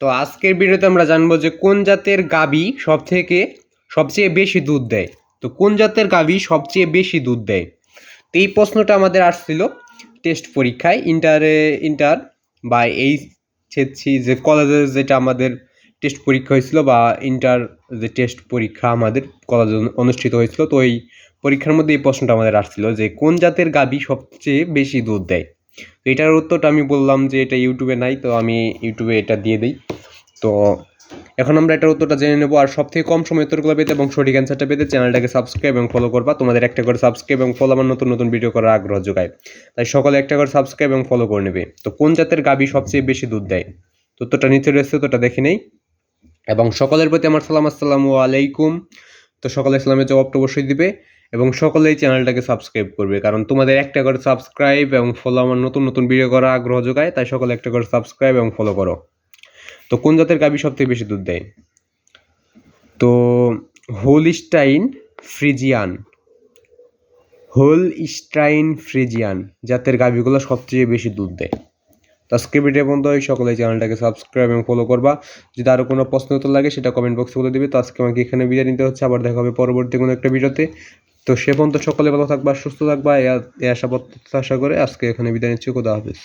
তো আজকের ভিডিওতে আমরা জানব যে কোন জাতের গাবি সব থেকে সবচেয়ে বেশি দুধ দেয়? তো কোন জাতের গাবি সবচেয়ে বেশি দুধ দেয়? তো এই প্রশ্নটা আমাদের আসছিল টেস্ট পরীক্ষায়, ইন্টারে ইন্টার বা এই ছেছি যে কলেজের যেটা আমাদের টেস্ট পরীক্ষা হয়েছিল বা ইন্টার যে টেস্ট পরীক্ষা আমাদের কলেজে অনুষ্ঠিত হয়েছিল, তো এই পরীক্ষার মধ্যে এই প্রশ্নটা আমাদের আসছিল যে কোন জাতের গাবি সবচেয়ে বেশি দুধ দেয়? তো এটার উত্তরটা আমি বললাম যে এটা ইউটিউবে নাই, তো আমি ইউটিউবে এটা দিয়ে দিই। তো এখন আমরা এটার উত্তরটা জেনে নেব। আর সব থেকে কম সময় উত্তরগুলো পেতে এবং সঠিক অ্যান্সারটা পেতে চ্যানেলটাকে সাবস্ক্রাইব এবং ফলো করবা। তোমাদের একটা করে সাবস্ক্রাইব এবং ফলো আমার নতুন নতুন ভিডিও করার আগ্রহ যোগায়। তাই সকলে একটা করে সাবস্ক্রাইব এবং ফলো করে নেবে। তো কোন জাতের গাবি সবচেয়ে বেশি দুধ দেয়? তো উত্তরটা নিচে রয়েছে ওটা দেখে নেই। এবং সকলের প্রতি আমার সালাম, আসসালামু আলাইকুম। তো সকলে ইসলামের জবাবটা অবশ্যই দিবে। এবং সকলেই চ্যানেলটাকে সাবস্ক্রাইব করবে। কারণ তোমাদের একটা করে সাবস্ক্রাইব এবং ফলো আমার নতুন নতুন ভিডিও করার আগ্রহ যোগায়, তাই সকলে একটা করে সাবস্ক্রাইব এবং ফলো করো। তো কোন জাতের গাবি সবথেকে বেশি দুধ দেয়? তো হোলস্টাইন ফ্রিজিয়ান হোলস্টাইন ফ্রিজিয়ান জাতের গাভিগুলো সবচেয়ে বেশি দুধ দেয়। তো আজকে ভিডিও বন্ধ হয় সকলে চ্যানেলটাকে সাবস্ক্রাইব এবং ফলো করবা। যদি আরও কোনো প্রশ্ন উত্তর লাগে, সেটা কমেন্ট বক্সে বলে দিবে। তো আজকে আমাকে এখানে বিদায় নিতে হচ্ছে। আবার দেখা হবে পরবর্তী কোনো একটা ভিডিওতে তো সে পর্যন্ত সকলে ভালো থাকবা, সুস্থ থাকবা, এ আশা আশা করে আজকে এখানে বিদায় নিচ্ছি, খোদা হাফিজ।